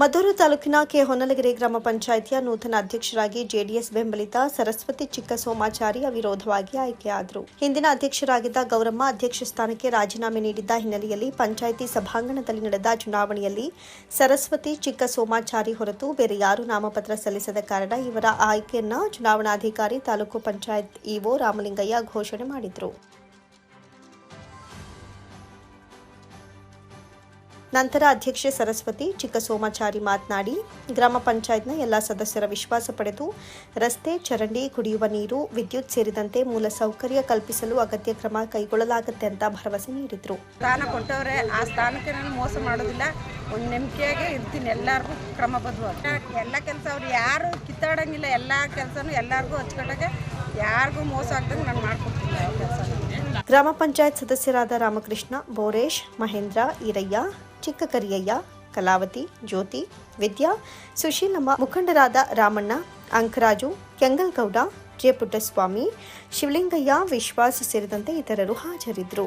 ಮದ್ದೂರು ತಾಲೂಕಿನ ಕೆ ಹೊನ್ನಲಗಿರಿ ಗ್ರಾಮ ಪಂಚಾಯಿತಿಯ ನೂತನ ಅಧ್ಯಕ್ಷರಾಗಿ ಜೆಡಿಎಸ್ ಬೆಂಬಲಿತ ಸರಸ್ವತಿ ಚಿಕ್ಕ ಸೋಮಾಚಾರಿ ಅವಿರೋಧವಾಗಿ ಆಯ್ಕೆಯಾದರು. ಹಿಂದಿನ ಅಧ್ಯಕ್ಷರಾಗಿದ್ದ ಗೌರಮ್ಮ ಅಧ್ಯಕ್ಷ ಸ್ಥಾನಕ್ಕೆ ರಾಜೀನಾಮೆ ನೀಡಿದ್ದ ಹಿನ್ನೆಲೆಯಲ್ಲಿ ಪಂಚಾಯಿತಿ ಸಭಾಂಗಣದಲ್ಲಿ ನಡೆದ ಚುನಾವಣೆಯಲ್ಲಿ ಸರಸ್ವತಿ ಚಿಕ್ಕ ಸೋಮಾಚಾರಿ ಹೊರತು ಬೇರೆ ಯಾರೂ ನಾಮಪತ್ರ ಸಲ್ಲಿಸದ ಕಾರಣ ಇವರ ಆಯ್ಕೆಯನ್ನು ಚುನಾವಣಾಧಿಕಾರಿ ತಾಲೂಕು ಪಂಚಾಯತ್ ಇಒ ರಾಮಲಿಂಗಯ್ಯ ಘೋಷಣೆ ಮಾಡಿದರು. ನಂತರ ಅಧ್ಯಕ್ಷೆ ಸರಸ್ವತಿ ಚಿಕ್ಕ ಸೋಮಾಚಾರಿ ಮಾತನಾಡಿ ಗ್ರಾಮ ಪಂಚಾಯತ್ನ ಎಲ್ಲ ಸದಸ್ಯರ ವಿಶ್ವಾಸ ಪಡೆದು ರಸ್ತೆ ಚರಂಡಿ ಕುಡಿಯುವ ನೀರು ವಿದ್ಯುತ್ ಸೇರಿದಂತೆ ಮೂಲ ಸೌಕರ್ಯ ಕಲ್ಪಿಸಲು ಅಗತ್ಯ ಕ್ರಮ ಕೈಗೊಳ್ಳಲಾಗುತ್ತೆ ಅಂತ ಭರವಸೆ ನೀಡಿದರು. ಸ್ಥಾನ ಕೊಟ್ಟವ್ರೆ ಆ ಸ್ಥಾನಕ್ಕೆ ನಾನು ಮೋಸ ಮಾಡೋದಿಲ್ಲ. ಒಂದು ನಂಬಿಕೆಯಾಗೆ ಇರ್ತೀನಿ ಎಲ್ಲರಿಗೂ ಕ್ರಮಬದ್ಧವಾಗಿ ಎಲ್ಲ ಕೆಲಸ ಅವ್ರು ಯಾರು ಕಿತ್ತಾಡಂಗಿಲ್ಲ ಎಲ್ಲ ಕೆಲಸನೂ ಎಲ್ಲರಿಗೂ ಹಚ್ಕೊಂಡಾಗ ಯಾರಿಗೂ ಮೋಸ ಆಗ್ದಂಗೆ ನಾನು ಮಾಡ್ಕೊಡ್ತೀನಿ ಕೆಲಸ ಗ್ರಾಮ ಪಂಚಾಯತ್ ಸದಸ್ಯರಾದ ರಾಮಕೃಷ್ಣ ಬೋರೇಶ್ ಮಹೇಂದ್ರ ಈರಯ್ಯ ಚಿಕ್ಕಕರಿಯಯ್ಯ, ಕಲಾವತಿ, ಜ್ಯೋತಿ, ವಿದ್ಯಾ, ಸುಶೀಲಮ್ಮ, ಮುಖಂಡರಾದ ರಾಮಣ್ಣ, ಅಂಕರಾಜು, ಕೆಂಗಲ್ಗೌಡ ಜೆ ಪುಟ್ಟಸ್ವಾಮಿ ಶಿವಲಿಂಗಯ್ಯ, ವಿಶ್ವಾಸ ಸೇರಿದಂತೆ ಇತರರು ಹಾಜರಿದ್ದರು.